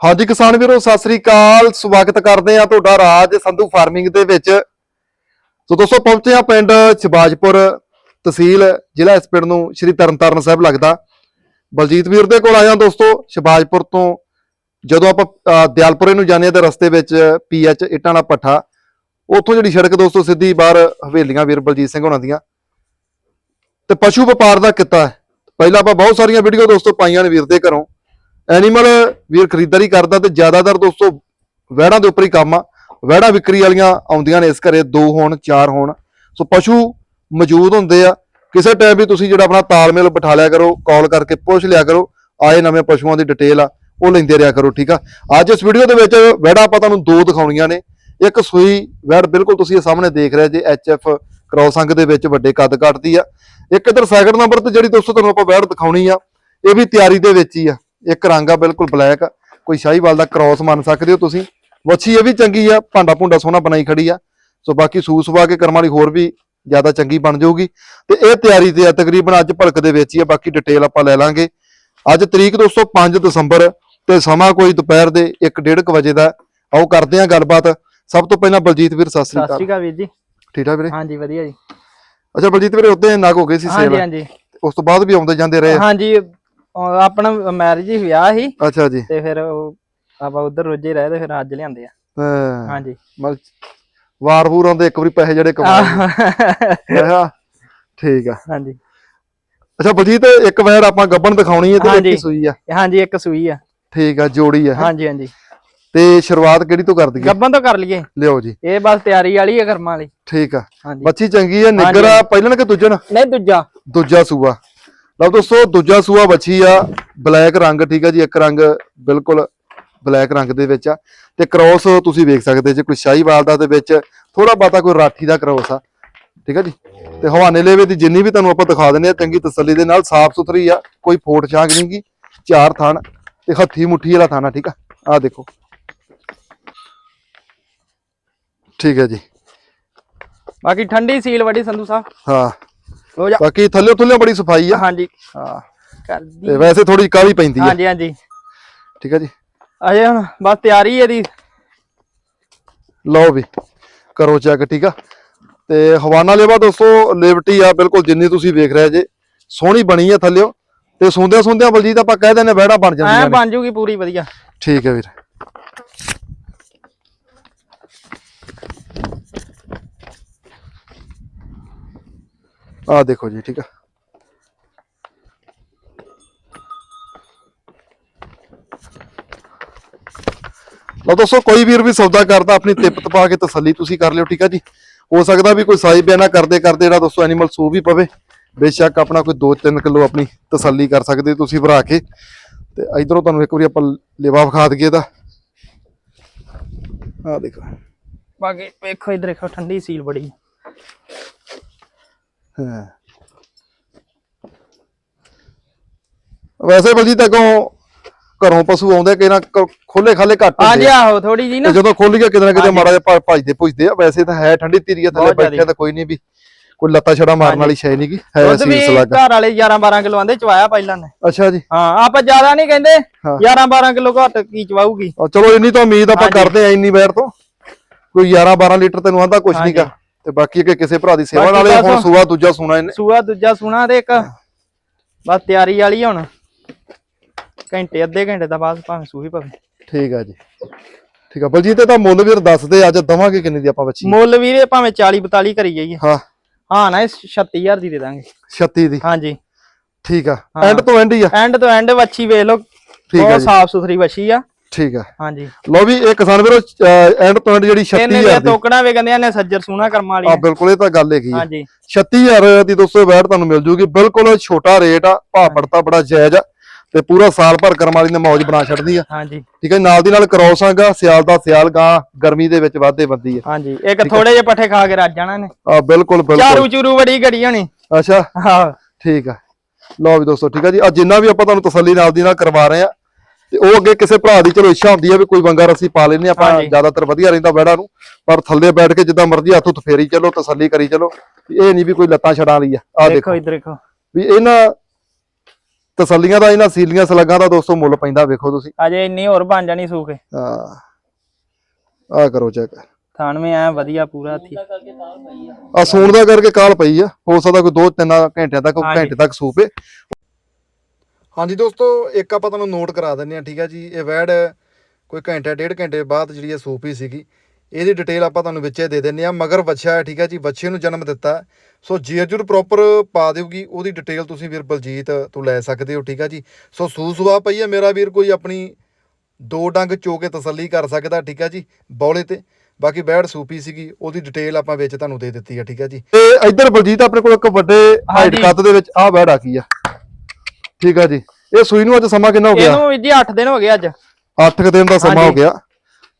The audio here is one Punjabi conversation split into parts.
ਹਾਂਜੀ ਕਿਸਾਨ ਵੀਰੋ, ਸਤਿ ਸ੍ਰੀ ਅਕਾਲ। ਸਵਾਗਤ ਕਰਦੇ ਆ ਤੁਹਾਡਾ ਰਾਜ ਸੰਧੂ ਫਾਰਮਿੰਗ ਦੇ ਵਿੱਚ। ਸੋ ਦੋਸਤੋ, ਪਹੁੰਚੇ ਆ ਪਿੰਡ ਸ਼ਿਵਾਜਪੁਰ ਤਹਿਸੀਲ, ਜ਼ਿਲ੍ਹਾ ਇਸ ਪਿੰਡ ਨੂੰ ਸ਼੍ਰੀ ਤਰਨਤਾਰਨ ਸਾਹਿਬ ਲੱਗਦਾ। ਬਲਜੀਤ ਵੀਰ ਦੇ ਕੋਲ ਆਇਆ ਦੋਸਤੋ ਸ਼ਿਵਾਜਪੁਰ ਤੋਂ। ਜਦੋਂ ਆਪਾਂ ਦਿਆਲਪੁਰੇ ਨੂੰ ਜਾਂਦੇ ਆ ਤੇ ਰਸਤੇ ਵਿੱਚ ਪੀਐਚ ਇੱਟਾਂ ਦਾ ਪੱਠਾ, ਉੱਥੋਂ ਜਿਹੜੀ ਸੜਕ ਦੋਸਤੋ ਸਿੱਧੀ ਬਾਹਰ ਹਵੇਲੀਆਂ ਵੀਰ ਬਲਜੀਤ ਸਿੰਘ ਹੋਣਾ ਦੀਆਂ। ਤੇ ਪਸ਼ੂ ਵਪਾਰ ਦਾ ਕਿੱਤਾ ਪਹਿਲਾਂ ਆਪਾਂ ਬਹੁਤ ਸਾਰੀਆਂ ਵੀਡੀਓ ਦੋਸਤੋ ਪਾਈਆਂ ਨੇ ਵੀਰ ਦੇ ਘਰੋਂ। ਐਨੀਮਲ ਵੀਰ ਖਰੀਦਦਾਰੀ ਕਰਦਾ ਤੇ ਜ਼ਿਆਦਾਤਰ ਦੋਸਤੋ ਵਹਿੜਾਂ ਦੇ ਉੱਪਰ ਹੀ ਕੰਮ ਆ। ਵਹਿੜਾਂ ਵਿਕਰੀ ਵਾਲੀਆਂ ਆਉਂਦੀਆਂ ਨੇ ਇਸ ਘਰੇ, ਦੋ ਹੋਣ, ਚਾਰ ਹੋਣ। ਸੋ ਪਸ਼ੂ ਮੌਜੂਦ ਹੁੰਦੇ ਆ। ਕਿਸੇ ਟਾਈਮ ਵੀ ਤੁਸੀਂ ਜਿਹੜਾ ਆਪਣਾ ਤਾਲਮੇਲ ਬਿਠਾ ਲਿਆ ਕਰੋ ਕਾਲ ਕਰਕੇ ਪੁੱਛ ਲਿਆ ਕਰੋ, ਆਏ ਨਵੇਂ ਪਸ਼ੂਆਂ ਦੀ ਡਿਟੇਲ ਆ, ਉਹ ਲੈਂਦੇ ਰਿਹਾ ਕਰੋ, ਠੀਕ ਆ? ਅੱਜ ਇਸ ਵੀਡੀਓ ਦੇ ਵਿੱਚ ਵਹਿੜਾਂ ਆਪਾਂ ਤੁਹਾਨੂੰ ਦੋ ਦਿਖਾਉਣੀਆਂ ਨੇ। ਇੱਕ ਸੂਈ ਵਹਿੜ ਬਿਲਕੁਲ ਤੁਸੀਂ ਇਹ ਸਾਹਮਣੇ ਦੇਖ ਰਹੇ ਜੇ ਐਚਐਫ ਐਫ ਅੰਗ ਦੇ ਵਿੱਚ ਵੱਡੇ ਕੱਦ ਕੱਟਦੀ ਆ। ਇੱਕ ਇਧਰ ਸੈਕਿੰਡ ਨੰਬਰ ਤੇ ਜਿਹੜੀ ਦੋਸਤੋ ਤੁਹਾਨੂੰ ਆਪਾਂ ਵਹਿੜ ਦਿਖਾਉਣੀ ਆ, ਇਹ ਵੀ ਤਿਆਰੀ ਦੇ ਵਿੱਚ ਹੀ ਆ। ਇੱਕ ਰੰਗ ਆ ਬਿਲਕੁਲ ਬਲੈਕ ਕੋਈ ਸ਼ਾਹੀਵਾਲ ਦਾ ਕ੍ਰਾਸ ਮੰਨ ਸਕਦੇ ਹੋ ਤੁਸੀਂ। ਵੱਛੀ ਇਹ ਵੀ ਚੰਗੀ ਆ ਭਾਂਡਾ ਭੁੰਡਾ ਸੋਹਣਾ ਬਣਾਈ ਖੜੀ ਆ। ਸੋ ਬਾਕੀ ਸੂਸ ਵਾ ਕੇ ਕਰਮ ਵਾਲੀ ਹੋਰ ਵੀ ਜ਼ਿਆਦਾ ਚੰਗੀ ਬਣ ਜਾਊਗੀ। ਤੇ ਇਹ ਤਿਆਰੀ ਤੇ ਆ ਤਕਰੀਬਨ ਅੱਜ ਭਲਕ ਦੇ ਵਿੱਚ ਹੀ ਆ ਬਾਕੀ ਡਿਟੇਲ ਆਪਾਂ ਲੈ ਲਾਂਗੇ। ਅੱਜ ਤਰੀਕ ਦੋਸਤੋ 5 ਦਸੰਬਰ ਤੇ ਸਮਾਂ ਕੋਈ ਦੁਪਹਿਰ ਦੇ 1:30 ਵਜੇ ਦਾ। ਆਓ ਕਰਦੇ ਆ ਗੱਲਬਾਤ। ਸਭ ਤੋਂ ਪਹਿਲਾਂ ਬਲਜੀਤ ਵੀਰ ਸਤਿ ਸ੍ਰੀ ਸਤਿ ਅਕਾਲ ਸ਼੍ਰੀ ਅਕਾਲ ਵੀਰ ਜੀ। ਠੀਕ ਠਾਕ ਵੀਰੇ? ਹਾਂਜੀ ਵਧੀਆ ਜੀ। ਅੱਛਾ ਬਲਜੀਤ ਵੀਰੇ ਉੱਤੇ ਨਗ ਹੋ ਗਏ ਸੀ ਹਾਂਜੀ ਸੇਵਾ ਹਾਂਜੀ। ਉਸ ਤੋਂ ਬਾਅਦ ਵੀ ਆਉਂਦੇ ਜਾਂਦੇ ਰਹੇ? ਆ। ਹਾਂਜੀ ਉਹ ਆਪਣਾ ਮੈਰਿਜ ਹੀ ਵਿਆਹ ਸੀ ਅੱਛਾ ਜੀ। ਤੇ ਫਿਰ ਉਹ ਆਪਾਂ ਉਧਰ ਰੋਜੇ ਰਹੇ ਤੇ ਫਿਰ ਅੱਜ ਲਿਆਂਦੇ ਆ। ਹਾਂ। ਹਾਂਜੀ। ਮਤਲਬ ਵਾਰ ਵੂਰ ਆਉਂਦੇ ਇੱਕ ਵਾਰੀ ਪੈਸੇ ਜਿਹੜੇ ਮੈਂ ਕਿਹਾ ਠੀਕ ਆ। ਹਾਂਜੀ। ਅੱਛਾ ਬਲਜੀਤ ਇੱਕ ਵਾਰ ਆਪਾਂ ਗੱਬਣ ਦਿਖਾਉਣੀ ਹੈ ਤੇ ਇੱਕ। ਹੀ ਸੂਈ ਆ। ਹਾਂਜੀ ਇੱਕ ਸੂਈ ਆ। ਠੀਕ ਆ ਜੋੜੀ ਆ। ਹੈਂ। ਹਾਂਜੀ ਹਾਂਜੀ। ਤੇ ਸ਼ੁਰੂਆਤ ਕਿਹੜੀ ਤੋਂ ਕਰ ਦਈਏ? ਗੱਬਨ ਤੋਂ ਕਰ ਲਈਏ। ਲਿਓ ਜੀ। ਇਹ ਬਸ ਤਿਆਰੀ ਵਾਲੀ ਹੈ ਕਰਮਾਂ ਵਾਲੀ। ਠੀਕ ਆ। ਹਾਂਜੀ। ਬੱਚੀ ਚੰਗੀ ਆ ਨਿੱਗਰ ਆ ਪਹਿਲਣ ਕਿ ਦੂਜਣ? ਨਹੀਂ ਦੂਜਾ। ਦੂਜਾ ਸੂਆ। ਲਓ ਦੋਸਤੋ ਦੂਜਾ ਸੂਆ ਬੱਚੀ ਆ। ਬਲੈਕ ਰੰਗ ਠੀਕ ਆ ਜੀ ਇੱਕ ਰੰਗ ਬਿਲਕੁਲ ਬਲੈਕ ਰੰਗ ਦੇ ਵਿੱਚ ਆ। ਤੇ ਕ੍ਰੋਸ ਤੁਸੀਂ ਵੇਖ ਸਕਦੇ ਜੇ ਕੋਈ ਸ਼ਾਹੀਵਾਲ ਦਾ ਦੇ ਵਿੱਚ ਥੋੜਾ ਬਾਤਾ ਕੋਈ ਰਾਠੀ ਦਾ ਕ੍ਰੋਸ ਆ। ਠੀਕ ਆ ਜੀ? ਤੇ ਹਵਾਨੇ ਲੇਵੇ ਦੀ ਜਿੰਨੀ ਵੀ ਤੁਹਾਨੂੰ ਆਪਾਂ ਦਿਖਾ ਦਿੰਦੇ ਆ ਚੰਗੀ ਤਸੱਲੀ ਦੇ ਨਾਲ ਸਾਫ਼ ਸੁਥਰੀ ਆ ਕੋਈ ਫੋਟ ਛਾਂਗ ਨਹੀਂਗੀ ਚਾਰ ਥਣ ਤੇ ਹੱਥੀ ਮੁੱਠੀ ਵਾਲਾ ਥਾਣਾ ਠੀਕ ਆ? ਆ ਦੇਖੋ। ਠੀਕ ਹੈ ਜੀ। ਬਾਕੀ ਠੰਡੀ ਸੀਲ ਵੱਡੀ ਸੰਧੂ ਸਾਹਿਬ। ਹਾਂ। ਹੋ ਜਾ। ਬਾਕੀ ਥੱਲੇ ਥੱਲੇ ਬੜੀ ਸਫ਼ਾਈ ਆ। ਹਾਂਜੀ। ਹਾਂ। ਕਰਦੀ। ਤੇ ਵੈਸੇ ਥੋੜੀ ਕਾਲੀ ਪੈਂਦੀ ਆ। ਹਾਂਜੀ ਹਾਂਜੀ। ਠੀਕ ਹੈ ਜੀ। ਅਜੇ ਹੁਣ ਬਸ ਤਿਆਰੀ ਇਹਦੀ। ਲਓ ਵੀ ਕਰੋ ਚੈੱਕ ਠੀਕ ਆ। ਤੇ ਹਵਾਨਾ ਲੇਵਾ ਦੋਸਤੋ ਲਿਬਰਟੀ ਆ ਬਿਲਕੁਲ ਜਿੰਨੀ ਤੁਸੀਂ ਵੇਖ ਰਹੇ ਜੇ ਸੋਹਣੀ ਬਣੀ ਆ ਥੱਲਿਓ। ਤੇ ਸੁੰਦਿਆਂ ਸੁੰਦਿਆਂ ਬਲਜੀਤ ਆਪਾਂ ਕਹਿ ਦਿੰਦੇ ਵਿਹੜਾ ਬਣ ਐ ਜਾਂਦੀਆਂ ਨੇ। ਬਣ ਜੂਗੀ ਪੂਰੀ ਵਧੀਆ। ਠੀਕ ਹੈ ਵੀਰ। ਆ ਦੇਖੋ ਜੀ, ਠੀਕ ਆ। ਲਓ ਦੋਸਤੋ, ਕੋਈ ਵੀਰ ਵੀ ਸੌਦਾ ਕਰਦਾ, ਆਪਣੀ ਤਿੱਪਤ ਪਾ ਕੇ ਤਸੱਲੀ ਤੁਸੀਂ ਕਰ ਲਿਓ, ਠੀਕ ਆ ਜੀ। ਹੋ ਸਕਦਾ ਵੀ ਕੋਈ ਸਾਈ ਬਿਆਨਾ ਕਰਦੇ ਕਰਦੇ ਜਿਹੜਾ ਦੋਸਤੋ ਐਨੀਮਲ ਸੂ ਵੀ ਪਵੇ। ਬੇਸ਼ੱਕ ਆਪਣਾ ਕੋਈ 2-3 ਕਿਲੋ ਆਪਣੀ ਤਸੱਲੀ ਕਰ ਸਕਦੇ ਤੁਸੀਂ ਭਰਾ ਕੇ। ਤੇ ਇਧਰੋਂ ਤੁਹਾਨੂੰ ਇੱਕ ਵਾਰੀ ਆਪਾਂ ਲੇਵਾ ਵਿਖਾ ਦਈਏ ਦਾ ਆ ਦੇਖੋ। ਬਾਕੀ ਵੇਖੋ, ਇਧਰ ਦੇਖੋ, ਠੰਡੀ ਸੀਲ ਬੜੀ। ਹਾਂ। ਵੈਸੇ ਬਲਜੀ ਤੱਕੋਂ ਘਰੋਂ ਪਸ਼ੂ ਆਉਂਦੇ ਕਿ ਨਾ ਖੋਲੇ ਖਾਲੇ ਘੱਟ ਆ। ਆਹੋ ਥੋੜੀ ਜੀ ਨਾ। ਜਦੋਂ ਖੁੱਲ ਗਿਆ ਕਿਤੇ ਨਾ ਕਿਤੇ। ਮਾੜਾ ਜਿਹਾ ਭੱਜ- ਭੱਜਦੇ ਭੁੱਜਦੇ ਆ। ਵੈਸੇ ਤਾਂ ਹੈ ਠੰਡੀ ਧੀਰੀ ਆ ਥੱਲੇ ਬੈਠਿਆ। ਤਾਂ ਕੋਈ ਨਹੀਂ ਵੀ ਕੋਈ ਲੱਤਾ ਛੜਾ ਮਾਰਨ ਵਾਲੀ ਸ਼ੈ ਨਹੀਂਗੀ ਹੈ ਦੁੱਧ ਵੀ ਸੀਸ ਲੱਗ। ਘਰ ਵਾਲੇ 11 12 ਕਿਲੋ ਆਂਦੇ ਚਵਾਇਆ ਪਹਿਲਾਂ ਨੇ। ਅੱਛਾ ਜੀ। ਹਾਂ ਆਪਾਂ ਜ਼ਿਆਦਾ ਨਹੀਂ ਕਹਿੰਦੇ ਹਾਂ। 11 12 ਕਿਲੋ ਘੱਟ ਕੀ ਚਵਾਊਗੀ। ਆ ਚਲੋ ਇੰਨੀ ਤਾਂ ਉਮੀਦ ਆਪਾਂ। ਕਰਦੇ ਆ ਇੰਨੀ ਵੈਰ ਤੋਂ। ਕੋਈ 11 12 ਲੀਟਰ ਤੈਨੂੰ ਆਂਦਾ ਕੁਛ ਨਹੀਂਗਾ। ਤੇ ਬਾਕੀ ਕਿ ਕਿਸੇ ਭਰਾ ਦੀ ਸੇਵਾ ਬਾਕੀ ਨਾਲੇ ਹੁਣ ਬਸ- ਸੂਆ ਦੂਜਾ ਸੁਣਾ ਇਹਨੇ। ਸੂਆ ਦੂਜਾ ਸੁਣਾ ਤੇ ਇੱਕ। ਬਸ ਤਿਆਰੀ ਵਾਲੀ ਹੁਣ। ਘੰਟੇ ਅੱਧੇ ਘੰਟੇ ਦਾ ਬਾਅਦ ਭਾਵੇਂ ਸੂਹੀ ਪਵੇ। ਠੀਕ ਆ ਜੀ। ਠੀਕ ਆ ਬਲਜੀਤ ਇਹ ਤਾਂ ਮੁੱਲ ਵੀਰ ਦੱਸ ਦੇ ਅੱਜ ਦਵਾਂਗੇ ਕਿੰਨੇ ਦੀ ਆਪਾਂ ਬੱਚੀ। ਮੁੱਲ ਵੀਰੇ ਭਾਵੇਂ 40 42 ਕਰੀ ਜਾਈਏ। ਹਾਂ। ਹਾਂ ਨਾ ਇਹ 36000 ਦੀ ਦੇ ਦਾਂਗੇ। 36 ਦੀ। ਹਾਂਜੀ। ਠੀਕ ਆ। ਹਾਂ। ਐਂਡ ਤੋਂ ਐਂਡ ਹੀ ਆ। ਐਂਡ ਤੋਂ ਐਂਡ ਵੱਛੀ ਵੇਖ ਲਓ। ਠੀਕ ਆ ਬਹੁਤ ਜੀ। ਸਾਫ਼ ਸੁਥਰੀ ਵੱਛੀ ਆ। ਠੀਕ ਆ। ਹਾਂਜੀ। ਲਓ ਵੀ ਇਹ ਕਿਸਾਨ ਵੀਰੋ ਐਂਡ ਐਂਡ ਜਿਹੜੀ ਇਹਨੇ 36000 ਦੇ ਟੋਕਣਾ ਵੇ ਕਹਿੰਦੇ ਨੇ ਸੱਜਰ ਸੂਣਾ ਕਰਮਾਂ ਆ। ਵਾਲੀ ਬਿਲਕੁਲ ਇਹ ਤਾਂ ਗੱਲ ਹੈਗੀ ਆ। ਹਾਂਜੀ। 36000 ਦੀ ਦੋਸਤੋ ਵੈਟ ਤੁਹਾਨੂੰ ਮਿਲ ਜੂਗੀ। ਬਿਲਕੁਲ ਛੋਟਾ ਰੇਟ ਆ ਭਾਅ ਪੜਤਾ ਬੜਾ ਜਾਇਜ਼ ਆ ਤੇ ਪੂਰਾ ਸਾਲ ਭਰ ਕਰਮ ਵਾਲੀ ਨੇ ਮੌਜ ਬਣਾ ਛੱਡਦੀ ਆ। ਹਾਂਜੀ। ਠੀਕ ਹੈ ਨਾਲ ਦੀ ਨਾਲ ਕ੍ਰੋਸ ਆਂਗਾ ਸਿਆਲ ਦਾ ਸਿਆਲ ਗਾਂ ਗਰਮੀ ਦੇ ਵਿੱਚ ਵਾਧੇ ਬੰਦੀ ਆ। ਹਾਂਜੀ ਇੱਕ ਥੋੜੇ ਜਿਹੇ ਪੱਠੇ ਖਾ ਕੇ ਰੱਜ ਜਾਣਾ ਨੇ ਆ ਬਿਲਕੁਲ ਬਿਲਕੁਲ। ਚਾਰੂ ਚੂਰੂ ਬੜੀ ਘੜੀ ਹੋਣੀ। ਅੱਛਾ। ਹਾਂ। ਠੀਕ ਆ। ਲਓ ਵੀ ਦੋਸਤੋ ਠੀਕ ਆ ਜੀ ਆ ਜਿੰਨਾ ਵੀ ਆਪਾਂ ਤੁਹਾਨੂੰ ਤਸੱਲੀ ਨਾਲ ਦੀ ਨਾਲ ਕਰਵਾ ਰਹੇ ਆ ਤੇ ਉਹ ਅੱਗੇ ਕਿਸੇ ਭਰਾ ਦੀ ਚਲੋ ਇੱਛਾ ਹੁੰਦੀ ਆ ਵੀ ਕੋਈ ਵੰਗਾ ਰਸੀ ਪਾ ਲੈਨੇ ਆਪਾਂ। ਜ਼ਿਆਦਾਤਰ ਵਧੀਆ ਰਹਿੰਦਾ ਵੈੜਾ ਨੂੰ ਪਰ ਥੱਲੇ ਬੈਠ ਕੇ ਜਿੱਦਾਂ ਮਰਜ਼ੀ ਹੱਥ ਉੱਤ ਫੇਰੀ ਚਲੋ ਤਸੱਲੀ ਕਰੀ ਚਲੋ ਇਹ ਨਹੀਂ ਵੀ ਕੋਈ ਲੱਤਾਂ ਛੜਾਂ ਲਈ ਆ। ਆ ਦੇਖੋ ਇਧਰ ਦੇਖੋ। ਵੀ ਇਹਨਾਂ ਤਸੱਲੀਆਂ ਦਾ ਇਹਨਾਂ ਸੀਲੀਆਂ ਸਲੱਗਾਂ ਦਾ ਦੋਸਤੋ ਮੁੱਲ ਪੈਂਦਾ ਵੇਖੋ ਤੁਸੀਂ। ਅਜੇ ਇੰਨੀ ਹੋਰ ਬਣ ਜਾਣੀ ਸੂਕੇ ਆ ਆ ਕਰੋ ਚੈੱਕ ਥਾਨਵੇਂ ਐ ਵਧੀਆ ਪੂਰਾ ਹੱਥੀ। ਆ ਸੂਣ ਦਾ ਕਰਕੇ ਕਾਲ ਪਈ ਆ ਹੋ ਸਕਦਾ ਕੋਈ 2-3 ਘੰਟਿਆਂ ਤੱਕ। ਘੰਟੇ ਤੱਕ ਸੂਪੇ ਹਾਂਜੀ ਦੋਸਤੋ ਇੱਕ ਆਪਾਂ ਤੁਹਾਨੂੰ ਨੋਟ ਕਰਾ ਦਿੰਨੇ ਆ ਠੀਕ ਆ ਜੀ? ਇਹ ਵੈੜ ਕੋਈ ਘੰਟਾ ਡੇਢ ਘੰਟੇ ਬਾਅਦ ਜਿਹੜੀ ਇਹ ਸੂਪੀ ਸੀਗੀ ਇਹਦੀ ਡਿਟੇਲ ਆਪਾਂ ਤੁਹਾਨੂੰ ਵਿੱਚੇ ਦੇ ਦਿੰਨੇ ਆ ਮਗਰ ਬੱਚਾ ਹੈ ਠੀਕ ਆ ਜੀ? ਬੱਚੇ ਨੂੰ ਜਨਮ ਦਿੱਤਾ। ਸੋ ਜੀਅਰ ਪ੍ਰੋਪਰ ਪਾ ਦੇਊਗੀ ਉਹਦੀ ਡਿਟੇਲ ਤੁਸੀਂ ਵੀਰ ਬਲਜੀਤ ਤੋਂ ਲੈ ਸਕਦੇ ਹੋ ਠੀਕ ਆ ਜੀ? ਸੋ ਸੂ ਸੁਆ ਪਈ ਹੈ ਮੇਰਾ ਵੀਰ ਕੋਈ ਆਪਣੀ ਦੋ ਡੰਗ ਚੋ ਕੇ ਤਸੱਲੀ ਕਰ ਸਕਦਾ ਠੀਕ ਆ ਜੀ? ਬੌਲੇ ਤੇ। ਬਾਕੀ ਬੈੜ ਸੂਪੀ ਸੀਗੀ ਉਹਦੀ ਡਿਟੇਲ ਆਪਾਂ ਵਿੱਚ ਤੁਹਾਨੂੰ ਦੇ ਦਿੱਤੀ ਆ ਠੀਕ ਆ ਜੀ? ਤੇ ਇੱਧਰ ਬਲਜੀਤ ਆਪਣੇ ਕੋਲ ਇੱਕ ਵੱਡੇ ਹਾਈਟ। ਕੱਦ ਦੇ ਵਿੱਚ ਆਹ ਬੈੜ ਆ ਗਈ ਆ। ਠੀਕ ਆ ਜੀ। ਇਹ ਸੂਈ ਨੂੰ ਅੱਜ ਸਮਾਂ ਕਿੰਨਾ ਹੋ ਗਿਆ? ਇਹਨੂੰ ਵੀ ਜੀ 8 ਦਿਨ ਹੋ ਗਏ ਅੱਜ। 8 ਦਿਨ ਦਾ ਸਮਾਂ ਹੋ। ਗਿਆ।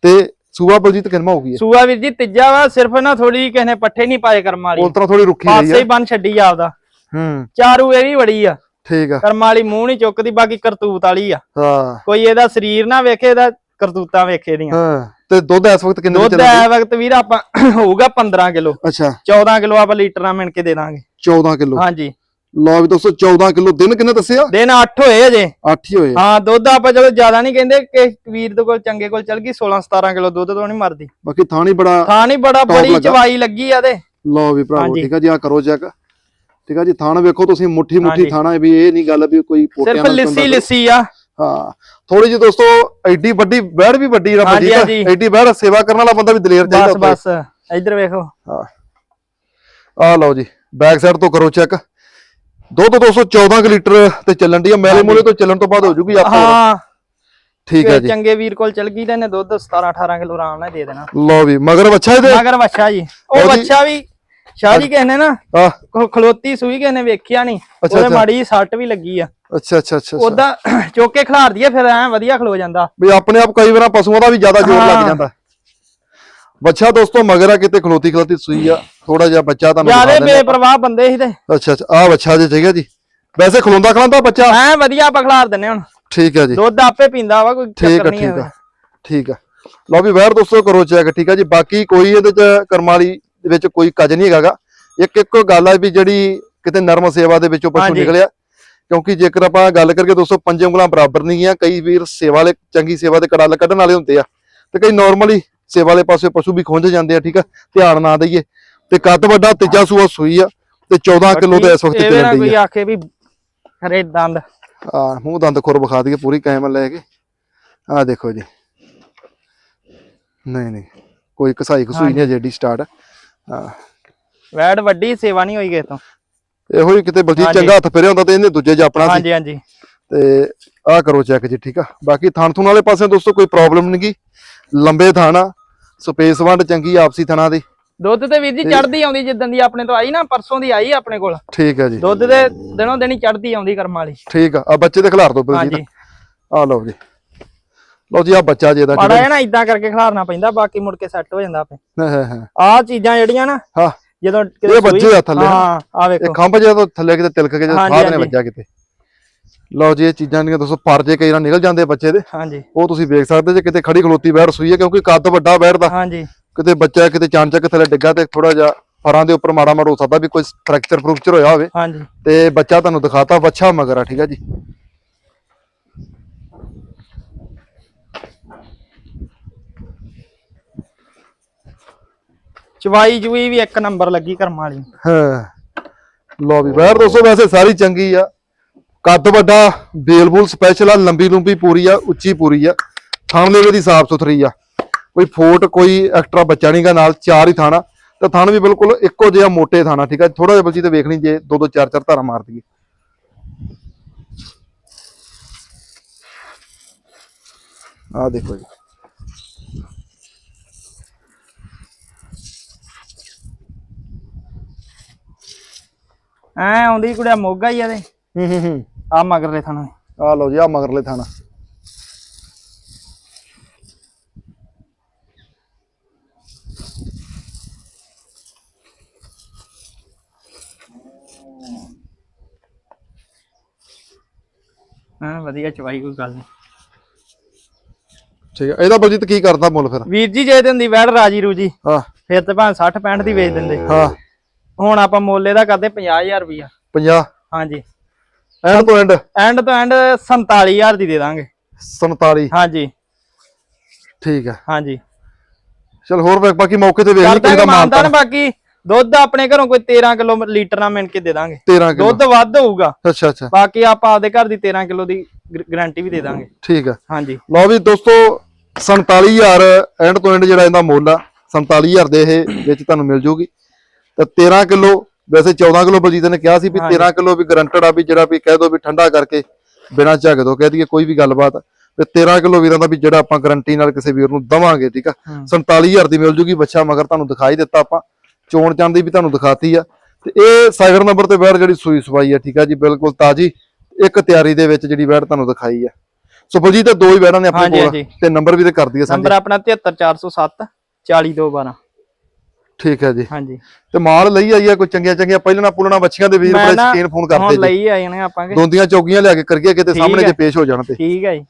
ਤੇ ਸੂਆ ਬਲਜੀਤ ਕਿੰਨਾ ਹੋ ਗਈ ਹੈ? ਸੂਆ ਵੀਰ ਜੀ ਤੀਜਾ ਵਾ ਸਿਰਫ ਨਾ ਥੋੜੀ ਕਿਸੇ ਨੇ ਪੱਠੇ ਨਹੀਂ ਪਾਏ ਕਰਮ ਵਾਲੀ। ਉਸ ਤਰ੍ਹਾਂ ਥੋੜੀ ਰੁੱਖੀ ਰਹੀ ਪਾਸੇ ਹੈ ਬੰਨ ਛੱਡੀ ਆਪਦਾ। ਹੂੰ। ਚਾਰੂ ਇਹ ਵੀ ਬੜੀ ਆ। ਠੀਕ ਆ। ਕਰਮ ਵਾਲੀ ਮੂੰਹ ਨਹੀਂ ਚੁੱਕਦੀ ਬਾਕੀ ਕਰਤੂਤ ਵਾਲੀ ਆ। ਹਾਂ। ਕੋਈ ਇਹਦਾ ਸਰੀਰ ਨਾ ਵੇਖੇ ਇਹਦਾ ਕਰਤੂਤਾਂ ਵੇਖੇ ਦੀਆਂ। ਹਾਂ। ਤੇ ਦੁੱਧ ਇਸ ਵਕਤ ਕਿੰਨੇ ਦੀ ਦੁੱਧ ਚੱਲਦਾ ਐ ਵਕਤ ਵੀਰ ਆਪਾਂ ਹੋਊਗਾ 15 ਕਿਲੋ। ਅੱਛਾ। 14 ਕਿਲੋ ਆਪਾਂ ਲੀਟਰ ਨਾਲ ਮਿਣ ਕੇ ਦੇ ਦਾਂਗੇ। 14 ਕਿਲੋ। ਹਾਂਜੀ। ਲਓ ਵੀ ਦੋਸਤੋ 14 ਕਿਲੋ ਦਿਨ ਕਿੰਨੇ ਦੱਸਿਆ? ਦਿਨ 8 ਹੋਏ ਅਜੇ। 8 ਹੀ ਹੋਏ ਹਾਂ ਦੁੱਧ ਆਪਾਂ ਚਲੋ ਜ਼ਿਆਦਾ ਨਹੀਂ ਕਹਿੰਦੇ ਕਿ ਵੀਰ ਦੇ ਕੋਲ ਚੰਗੇ ਕੋਲ ਚਲ ਗਈ 16 17 ਕਿਲੋ ਦੁੱਧ ਤੋਂ ਨਹੀਂ ਮਰਦੀ। ਬਾਕੀ ਥਾਣੀ ਬੜਾ ਥਾਂ ਨਹੀਂ ਬੜਾ ਬੜੀ। ਚਵਾਈ ਲੱਗੀ ਆ ਤੇ। ਲਓ ਵੀ ਭਰਾਵੋ। ਠੀਕ ਆ ਜੀ ਆ ਕਰੋ ਚੈੱਕ ਠੀਕ ਆ ਜੀ ਥਾਣ ਵੇਖੋ ਤੁਸੀਂ ਮੁੱਠੀ ਮੁੱਠੀ। ਥਾਣਾ ਵੀ ਇਹ ਨਹੀਂ ਗੱਲ ਵੀ ਕੋਈ ਪੋਟਿਆਂ ਸਿਰਫ ਲਿੱਸੀ ਲਿੱਸੀ ਆ। ਹਾਂ। ਥੋੜੀ ਜਿਹੀ ਦੋਸਤੋ ਐਡੀ ਵੱਡੀ ਬੈੜ ਵੀ ਵੱਡੀ ਰੱਬ ਜੀ। ਐਡੀ ਬੈੜ ਸੇਵਾ ਕਰਨ ਵਾਲਾ ਬੰਦਾ ਵੀ ਦਲੇਰ ਬਸ ਚਾਹੀਦਾ ਹੁੰਦਾ ਬਸ। ਇੱਧਰ ਵੇਖੋ। ਹਾਂ। ਆ ਲਓ ਜੀ ਬੈਕ ਸਾਈਡ ਤੋਂ ਕਰੋ ਚੈੱਕ ਦੁੱਧ 214 ਕੁ ਲੀਟਰ ਤੇ ਚੱਲਣ ਦੀ ਆ। ਮੈਲੇ ਮੂਲੇ ਤੋਂ ਚੱਲਣ ਤੋਂ ਬਾਅਦ ਹੋ ਜੂਗੀ ਆਪੋ। ਹਾਂ। ਠੀਕ ਹੈ ਜੀ। ਚੰਗੇ ਵੀਰ ਕੋਲ ਚਲ ਗਈ ਤੇ ਇਹਨੇ ਦੁੱਧ 17 18 ਕਿਲੋ ਆਰਾਮ ਨਾਲ ਦੇ ਦੇਣਾ। ਲਓ ਵੀ ਮਗਰ ਬੱਚਾ ਇਹਦੇ? ਮਗਰ ਵੱਛਾ ਜੀ। ਉਹ ਵੱਛਾ ਵੀ ਸ਼ਾਹ ਜੀ ਕਿਸੇ ਨੇ ਆ ਖਲੋਤੀ ਸੂਈ ਨੇ ਵੇਖਿਆ ਨਹੀਂ ਉਹਦੇ। ਮਾੜੀ ਸੱਟ ਵੀ ਲੱਗੀ ਆ। ਅੱਛਾ ਅੱਛਾ ਅੱਛਾ। ਉਹਦਾ ਚੁੱਕ ਕੇ ਖਿਲਾਰ ਦਈਏ ਫਿਰ ਐ ਵਧੀਆ ਖਲੋ ਜਾਂਦਾ। ਵੀ ਆਪਣੇ ਆਪ ਕਈ ਵਾਰ ਪਸ਼ੂਆਂ ਦਾ ਵੀ ਜ਼ਿਆਦਾ ਜ਼ੋਰ ਲੱਗ। ਜਾਂਦਾ। ਬੱਚਾ ਦੋਸਤੋ ਮਗਰ ਆ ਕਿਤੇ ਖਲੋਤੀ ਖਲੋਤੀ ਸੂਈ ਆ। ਥੋੜਾ ਜਿਹਾ ਬੱਚਾ ਤੁਹਾਨੂੰ ਜਿਆਦੇ ਆ। ਬੇਪਰਵਾਹ ਬੰਦੇ ਸੀ ਤੇ। ਅੱਛਾ ਅੱਛਾ ਆ ਬੱਚਾ ਜੀ ਠੀਕ ਹੈ ਜੀ। ਵੈਸੇ ਖਲੋਂਦਾ ਖਲਾਂਦਾ ਬੱਚਾ? ਐ ਵਧੀਆ ਆਪਾਂ ਖਿਲਾਰ ਦਿੰਨੇ ਹੁਣ। ਠੀਕ ਹੈ ਜੀ। ਦੁੱਧ ਆਪੇ ਪੀਂਦਾ ਵਾ ਕੋਈ ਠੀਕ ਚੱਕਰ ਆ ਨਹੀਂ ਠੀਕ ਹੈ ਆ ਠੀਕ ਆ ਲਓ ਵੀ ਵੈਰ ਦੋਸਤੋ ਕਰੋ ਚੈੱਕ ਠੀਕ ਆ ਜੀ। ਬਾਕੀ ਕੋਈ ਇਹਦੇ ਚ ਕਰਮਾਲੀ ਦੇ ਵਿੱਚ ਕੋਈ ਕੱਜ ਨਹੀਂ ਹੈਗਾਗਾ। ਇੱਕ ਇੱਕੋ ਗੱਲ ਆ ਵੀ ਜਿਹੜੀ ਕਿਤੇ ਨਰਮ ਸੇਵਾ ਦੇ ਵਿੱਚੋਂ ਪਸ਼ੂ ਹਾਂਜੀ। ਨਿਕਲਿਆ। ਕਿਉਂਕਿ ਜੇਕਰ ਆਪਾਂ ਗੱਲ ਕਰਕੇ ਦੋਸਤੋ ਪੰਜੇ ਉਂਗਲਾਂ ਬਰਾਬਰ ਨਹੀਂ ਗੀਆਂ ਕਈ ਵੀਰ ਸੇਵਾ ਵਾਲੇ ਚੰਗੀ ਸੇਵਾ ਦੇ ਕੜਾਲ ਕੱਢਣ ਵਾਲੇ ਹੁੰਦੇ ਆ। ਤੇ ਕਈ ਨਾਰਮਲੀ ਸੇਵਾ ਵਾਲੇ ਪਾਸੇ ਪਸ਼ੂ ਵੀ ਖੁੰਝ ਜਾਂਦੇ ਆ ਠੀਕ ਆ? ਧਿਆਨ ਨਾ ਦਈਏ। ਤੇ ਕੱਦ ਵੱਡਾ ਤੀਜਾ ਸੂਆ ਸੂਈ ਆ ਤੇ 14 ਕਿਲੋ ਤੇ ਇਸ ਵਕਤ ਇਹਦੇ ਨਾਲ ਚੱਲਦੀ ਕੋਈ ਆ। ਆਖੇ ਵੀ ਹਰੇ ਦੰਦ। ਆ ਮੂੰਹ ਦੰਦ ਖੁਰ ਵਿਖਾ ਦਈਏ ਪੂਰੀ ਕਾਇਮ ਲੈ ਕੇ। ਆ ਦੇਖੋ ਜੀ। ਨਹੀਂ ਨਹੀਂ ਕੋਈ ਕਸਾਈ ਕਸੂਈ ਨਹੀਂ ਜੇਡੀ ਸਟਾਰਟ ਹਾਂ ਵੈੜ ਵੱਡੀ ਸੇਵਾ ਨਹੀਂ ਹੋਈ ਕਿਸੇ ਤੋਂ। ਇਹੋ ਹੀ ਕਿਤੇ ਬਲਜੀਤ। ਚੰਗਾ ਹੱਥ ਫੇਰਿਆ ਹੁੰਦਾ ਤੇ ਇਹਨੇ ਦੂਜੇ ਜਾਪਣਾ ਸੀ। ਹਾਂਜੀ ਹਾਂਜੀ। ਤੇ ਆਹ ਕਰੋ ਚੈੱਕ ਜੀ ਠੀਕ ਆ? ਬਾਕੀ ਥਣ ਥੁਣ ਵਾਲੇ ਪਾਸੇ ਦੋਸਤੋ ਕੋਈ ਪ੍ਰੋਬਲਮ ਨਹੀਂ ਗੀ ਲੰਬੇ ਥਣ ਆ ਸਪੇਸ ਵੰਡ ਚੰਗੀ ਆਪਸੀ ਥਣਾ ਦੀ। ਦੁੱਧ ਤੇ ਵੀਰ ਜੀ ਚੜਦੀ ਆਉਂਦੀ ਜਿੱਦਾਂ ਦੀ ਆਪਣੇ ਤੋਂ ਆਈ ਨਾ ਪਰਸੋਂ ਦੀ ਆਈ ਆਪਣੇ ਕੋਲ। ਠੀਕ ਆ ਜੀ। ਦੁੱਧ ਦੇ ਦਿਨੋਂ ਦਿਨ ਹੀ ਚੜਦੀ ਆਉਂਦੀ ਕਰਮ ਵਾਲੀ। ਠੀਕ ਆ ਆ ਬੱਚੇ ਦੇ ਖਿਲਾਰ ਦੋ ਬਲਜੀਤ ਆ ਲਓ ਜੀ। ਲਓ ਜੀ ਆ ਬੱਚਾ ਜੀ ਮਾੜਾ ਆ ਜਿਹਾ ਨਾ ਇਦਾਂ ਕਰਕੇ ਖਿਲਾਰਨਾ ਪੈਂਦਾ ਬਾਕੀ ਮੁੜ ਕੇ ਸੈੱਟ ਹੋ ਜਾਂਦਾ ਆਪੇ। ਹਾਂ ਹਾਂ ਹਾਂ। ਆਹ ਚੀਜ਼ਾਂ ਜਿਹੜੀਆਂ ਨਾ ਹਾਂ। ਜਦੋਂ ਇਹ ਸੂਈ- ਆ ਥੱਲੇ। ਹਾਂ ਆ ਇਹ ਵੇਖੋ ਖੰਭ ਜਿਹਾ ਤੋਂ ਥੱਲੇ ਕਿਤੇ ਤਿਲਕ ਕੇ ਜਦੋਂ ਖਾਦ ਨੇ ਹਾਂਜੀ। ਵੱਜਾ ਕਿਤੇ। ਲਓ ਜੀ ਇਹ ਚੀਜ਼ਾਂ ਦੀਆਂ ਦੋਸਤੋ ਪਰਜੇ ਕਈ ਵਾਰ ਨਿਕਲ ਜਾਂਦੇ ਬੱਚੇ ਦੇ। ਹਾਂਜੀ। ਉਹ ਤੁਸੀਂ ਵੇਖ ਸਕਦੇ ਜੇ ਕਿਤੇ ਖੜੀ ਖਲੋਤੀ ਬੈਠ ਸੂਈ ਹੈ ਕਿਉਂਕਿ ਕੱਦ ਵੱਡਾ ਬੈਠਦਾ ਹਾਂਜੀ। ਕਿਤੇ ਬੱਚਾ ਕਿਤੇ ਚਾਂਚਕ ਥੱਲੇ ਡਿੱਗਾ ਤੇ ਥੋੜਾ ਜਿਹਾ ਫਰਾਂ ਦੇ ਉੱਪਰ ਮਾੜਾ ਮਾੜਾ ਹੋ ਸਕਦਾ ਵੀ ਕੋਈ ਫ੍ਰੈਕਚਰ ਫਰੂਕਚਰ ਹੋਇਆ ਹੋਵੇ। ਹਾਂਜੀ। ਤੇ ਬੱਚਾ ਤੁਹਾਨੂੰ ਦਿਖਾਤਾ ਬੱਚਾ ਮਗਰ ਆ ਠੀਕ ਆ ਜੀ। ਚਵਾਈ ਚੁਈ ਵੀ ਇੱਕ ਨੰਬਰ ਲੱਗੀ ਕਰਮ ਵਾਲੀ। ਹਾਂ। ਲਓ ਵੀ ਬੈਠ ਦੋਸਤੋ ਵੈਸੇ ਸਾਰੀ ਚੰਗੀ ਆ। ਕੱਦ ਵੱਡਾ ਬੇਲਬੂਲ ਸਪੈਸ਼ਲ ਆ ਲੰਬੀ ਲੰਬੀ ਪੂਰੀ ਆ ਉੱਚੀ ਪੂਰੀ ਆ। ਥਣ ਦੇ ਦੀ ਸਾਫ਼ ਸੁਥਰੀ ਆ। ਕੋਈ ਫੋਟ ਕੋਈ ਐਕਸਟਰਾ ਬੱਚਾ ਨਹੀਂਗਾ ਨਾਲ ਚਾਰ ਹੀ ਥਾਣਾ। ਤੇ ਥਣ ਵੀ ਬਿਲਕੁਲ ਇੱਕੋ ਜਿਹਾ ਮੋਟੇ ਥਾਣਾ ਠੀਕ ਆ? ਥੋੜਾ ਜਿਹਾ ਬਲਜੀ ਤੇ ਵੇਖ ਲਈ ਜੇ ਦੋ ਦੋ ਚਾਰ ਚਾਰ ਧਾਰਾ ਮਾਰ ਦਈਏ। ਆ ਦੇਖੋ ਜੀ। ਐ ਆਉਂਦੀ ਕੁੜਿਆ ਮੋਗਾ ਹੀ ਆ ਤੇ। ਹੂੰ ਹੂੰ ਹੂੰ। ਆ ਮਗਰਲੇ ਥਾਣਾ ਆ ਲਓ ਜੀ ਆ ਮਗਰਲੇ ਥਾਣਾ। ਹਾਂ ਵਧੀਆ ਚਵਾਈ ਕੋਈ ਗੱਲ ਨਹੀਂ ਠੀਕ ਹੈ ਇਹਦਾ ਬਲਜੀਤ ਕੀ ਕਰਦਾ ਮੁੱਲ ਫਿਰ? ਵੀਰ ਜੀ ਜੇ ਦਿੰਦੀ ਵੈੜ ਰਾਜੀ ਰੂਜੀ। ਹਾਂ। ਫਿਰ ਤੇ ਭਾਵੇਂ 60 65 ਦੀ ਵੇਚ ਦਿੰਦੇ। ਹਾਂ। ਹੁਣ ਆਪਾਂ ਮੁੱਲ ਇਹਦਾ ਕਰਦੇ 50000 ਰੁਪਇਆ 50 ਹਾਂਜੀ। ਐਂਡ ਤੋਂ ਐਂਡ ਐਂਡ ਤੋਂ ਐਂਡ 47000 ਦੀ ਦੇ ਦਾਂਗੇ। 47 ਹਾਂਜੀ। ਠੀਕ ਹੈ। ਹਾਂਜੀ। ਚਲ ਹੋਰ ਬਾਕੀ ਮੌਕੇ ਤੇ ਵੇਖ ਲਈ ਕਿਸੇ ਦਾ ਮਾਨਤਾ। ਬਾਕੀ ਦੁੱਧ ਆਪਣੇ ਘਰੋਂ ਕੋਈ 13 ਕਿਲੋ ਲੀਟਰ ਨਾਲ ਮਿਣ ਕੇ ਦੇ ਦਾਂਗੇ। 13 ਕਿਲੋ। ਦੁੱਧ ਵੱਧ ਹੋਊਗਾ। ਅੱਛਾ ਅੱਛਾ। ਬਾਕੀ ਆਪਾਂ ਆਪਦੇ ਘਰ ਦੀ 13 ਕਿਲੋ ਦੀ ਗਾਰੰਟੀ ਵੀ ਦੇ ਦਾਂਗੇ। ਠੀਕ ਹੈ। ਹਾਂਜੀ। ਲਓ ਵੀ ਦੋਸਤੋ 47000 ਐਂਡ ਤੋਂ ਐਂਡ ਜਿਹੜਾ ਇਹਦਾ ਮੁੱਲ ਆ 47000 ਦੇ ਇਹ ਵਿੱਚ ਤੁਹਾਨੂੰ ਮਿਲ ਜੂਗੀ। ਤਾਂ 13 ਕਿਲੋ ਵੈਸੇ 14 ਕਿਲੋ ਬਲਜੀਤ ਨੇ ਕਿਹਾ ਸੀ ਵੀ 13 ਕਿਲੋ ਵੀ ਗਰੰਟਡ ਆ ਵੀ ਜਿਹੜਾ ਵੀ ਕਹਿ ਦੋ ਵੀ ਠੰਡਾ ਕਰਕੇ ਬਿਨਾਂ ਝੱਗ ਤੋਂ ਕਹਿ ਦਈਏ ਕੋਈ ਵੀ ਗੱਲਬਾਤ। ਤੇ 13 ਕਿਲੋ ਵੀਰਾਂ ਦਾ ਵੀ ਜਿਹੜਾ ਆਪਾਂ ਗਰੰਟੀ ਨਾਲ ਕਿਸੇ ਵੀਰ ਨੂੰ ਦਵਾਂਗੇ ਠੀਕ ਆ? ਹਮ। 47000 ਦੀ ਮਿਲ ਜੂਗੀ ਬੱਚਾ ਮਗਰ ਤੁਹਾਨੂੰ ਦਿਖਾਈ ਦਿੱਤਾ ਆਪਾਂ। ਚੋਣ ਚੰਦ ਦੀ ਵੀ ਤੁਹਾਨੂੰ ਦਿਖਾਤੀ ਆ। ਤੇ ਇਹ ਸਾਈਡ ਨੰਬਰ ਤੇ ਵੈੜ ਜਿਹੜੀ ਸੂਈ ਸਵਾਈ ਆ ਠੀਕ ਆ ਜੀ ਬਿਲਕੁਲ ਤਾਜੀ ਇੱਕ ਤਿਆਰੀ ਦੇ ਵਿੱਚ ਜਿਹੜੀ ਵੈੜ ਤੁਹਾਨੂੰ ਦਿਖਾਈ ਆ। ਸੋ ਬਲਜੀਤ ਦੋ ਹੀ ਵੈੜਾਂ ਨੇ ਆਪਣੇ ਕੋਲ। ਤੇ ਨੰਬਰ ਵੀ ਤੇ ਕਰ ਦਈਏ ਸਾਂਝੇ। ਨੰਬਰ ਆਪਣਾ 73407 40212 ਠੀਕ ਹੈ ਜੀ। ਹਾਂਜੀ। ਤੇ ਮਾਲ ਲਈ ਆਈ ਆ ਕੋਈ ਚੰਗੀਆਂ ਚੰਗੀਆਂ? ਪਹਿਲਣਾ ਪੁਲਣਾ ਬੱਚੀਆਂ ਦੇ ਵੀਰ ਬੜੇ ਨਾ ਸ਼ਕੀਨ ਫੋਨ ਕਰਦੇ ਜੀ। ਲਈ ਆਏ ਨੇ ਆਪਾਂਗੇ ਦੋਂਦੀਆਂ ਚੌਕੀਆਂ ਲਿਆ ਕੇ ਕਰੀਏ ਕਿਤੇ ਸਾਹਮਣੇ। ਜੇ ਪੇਸ਼ ਹੋ ਜਾਣ ਤੇ। ਠੀਕ ਹੈ ਜੀ।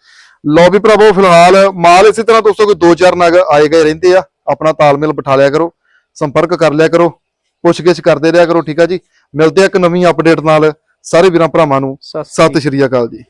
ਲਓ ਵੀ ਭਰਾਵੋ ਫਿਲਹਾਲ ਮਾਲ ਇਸੇ ਤਰ੍ਹਾਂ ਦੋਸਤੋ ਕੋਈ ਦੋ ਚਾਰ ਨਗ ਆਏ ਗਏ ਰਹਿੰਦੇ ਆ। ਆਪਣਾ ਤਾਲਮੇਲ ਬਿਠਾ ਲਿਆ ਕਰੋ ਸੰਪਰਕ ਕਰ ਲਿਆ ਕਰੋ ਪੁੱਛਗਿੱਛ ਕਰਦੇ ਰਿਹਾ ਕਰੋ ਠੀਕ ਆ ਜੀ। ਮਿਲਦੇ ਆ ਇੱਕ ਨਵੀਂ ਅਪਡੇਟ ਨਾਲ। ਸਾਰੇ ਵੀਰਾਂ ਭਰਾਵਾਂ ਨੂੰ ਸਤਿ ਸ਼੍ਰੀ ਅਕਾਲ ਜੀ।